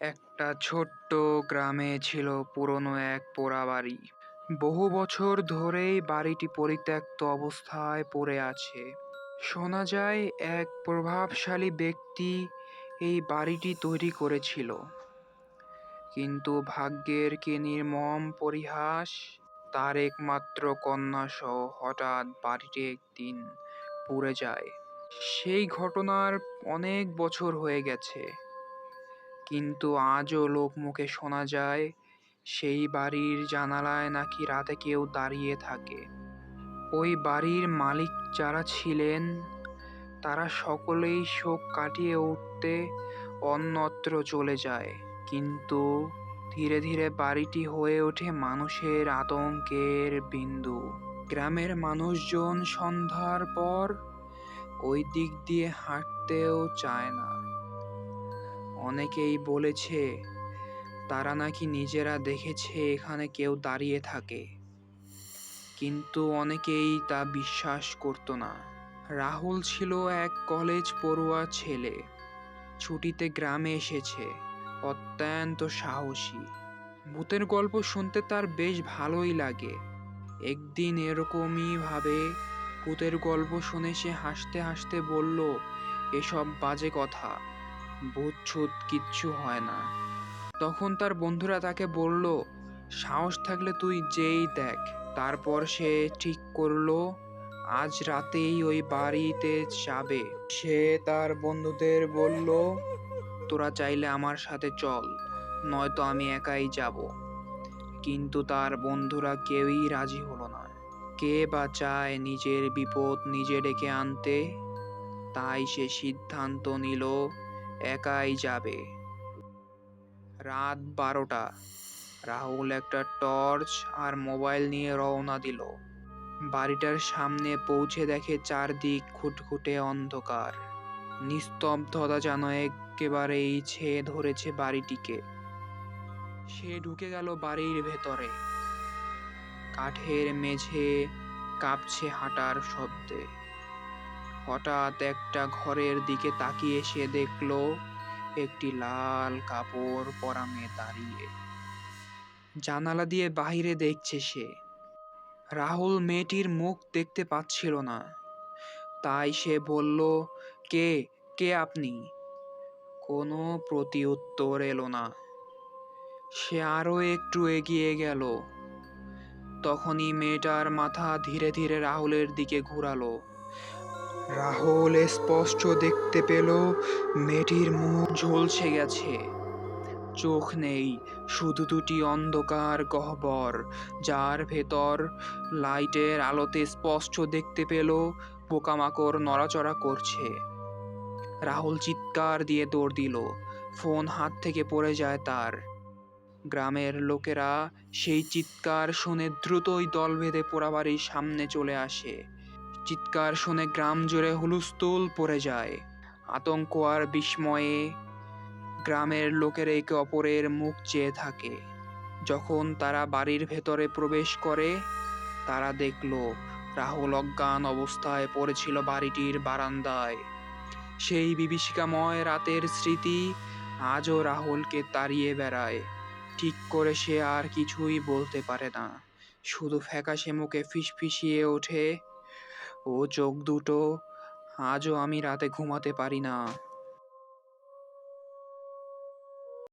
একটা ছোট্ট গ্রামে ছিল পুরনো এক পোড়া বাড়ি। বহু বছর ধরেই বাড়িটি পরিত্যক্ত অবস্থায় পড়ে আছে। শোনা যায়, এক প্রভাবশালী ব্যক্তি এই বাড়িটি তৈরি করেছিল। কিন্তু ভাগ্যের কি নির্মম পরিহাস? তার একমাত্র কন্যা সহ হঠাৎ বাড়িটি একদিন পুড়ে যায়। সেই ঘটনার অনেক বছর হয়ে গেছে। কিন্তু আজও লোকমুখে শোনা যায়, সেই বাড়ির জানালায় নাকি রাতে কেউ দাঁড়িয়ে থাকে। ওই বাড়ির মালিক যারা ছিলেন, তারা সকলেই শোক কাটিয়ে উঠতে অন্যত্র চলে যায়। কিন্তু ধীরে ধীরে বাড়িটি হয়ে ওঠে মানুষের আতঙ্কের বিন্দু। গ্রামের মানুষজন সন্ধ্যার পর ওই দিক দিয়ে হাঁটতেও চায় না। অনেকেই বলেছে, তারা নাকি নিজেরা দেখেছে এখানে কেউ দাঁড়িয়ে থাকে। কিন্তু অনেকেই তা বিশ্বাস করতো না। রাহুল ছিল এক কলেজ পড়ুয়া ছেলে। ছুটিতে গ্রামে এসেছে। অত্যন্ত সাহসী। ভূতের গল্প শুনতে তার বেশ ভালোই লাগে। একদিন এরকমই ভাবে ভূতের গল্প শুনে সে হাসতে হাসতে বলল, এসব বাজে কথা। ভূত ছুত কিচ্ছু হয় না। তখন তার বন্ধুরা তাকে বলল, সাহস থাকলে তুই যেই দেখ। তারপর সে ঠিক করল, আজ রাতেই ওই বাড়িতে যাবে। সে তার বন্ধুদের বলল, তোরা চাইলে আমার সাথে চল, নয়তো আমি একাই যাব। কিন্তু তার বন্ধুরা কেউই রাজি হলো না। কে বা চায় নিজের বিপদ নিজে ডেকে আনতে, তাই সে সিদ্ধান্ত নিল একাই যাবে। রাত বারোটা। রাহুল একটা টর্চ আর মোবাইল নিয়ে রওনা দিল। বাড়িটার সামনে পৌঁছে দেখে চারদিক খুটখুটে অন্ধকার। নিস্তব্ধতা যেন একেবারেই ছেয়ে ধরেছে বাড়িটিকে। সে ঢুকে গেল বাড়ির ভেতরে। কাঠের মেঝে কাঁপছে হাঁটার শব্দে। হঠাৎ একটা ঘরের দিকে তাকিয়ে সে দেখল একটি লাল কাপড় পরা মেয়ে দাঁড়িয়ে। জানালা দিয়ে বাইরে দেখছে সে। রাহুল মেয়েটির মুখ দেখতে পাচ্ছিল না। তাই সে বলল, কে? কে আপনি? কোনো প্রতি উত্তর এলো না। সে আরও একটু এগিয়ে গেল। তখনই মেয়েটার মাথা ধীরে ধীরে রাহুলের দিকে ঘোরালো। রাহুল স্পষ্ট দেখতে পেল, মেয়েটির মুখ ঝলসে গেছে। চোখ নেই, শুধু দুটি অন্ধকার গহ্বর, যার ভেতর লাইটের আলোতে স্পষ্ট দেখতে পেল, পোকামাকড় নড়াচড়া করছে। রাহুল চিৎকার দিয়ে দৌড় দিল, ফোন হাত থেকে পড়ে যায় তার। গ্রামের লোকেরা সেই চিৎকার শুনে দ্রুতই দল বেঁধে পোড়াবাড়ির সামনে চলে আসে। চিৎকার শুনে গ্রাম জুড়ে হুলুস্থুল পড়ে যায়। আতঙ্ক আর বিস্ময়ে গ্রামের লোকেরা একে অপরের মুখ চেয়ে থাকে। যখন তারা বাড়ির ভেতরে প্রবেশ করে, তারা দেখল রাহুল অজ্ঞান অবস্থায় পড়েছিল বাড়িটির বারান্দায়। সেই বিভীষিকাময় রাতের স্মৃতি আজও রাহুলকে তাড়িয়ে বেড়ায়। ঠিক করে সে আর কিছুই বলতে পারে না। শুধু ফ্যাকাশে মুখে ফিসফিসিয়ে ওঠে ও চোখ দুটো আজও আমি রাতে ঘুমাতে পারি না।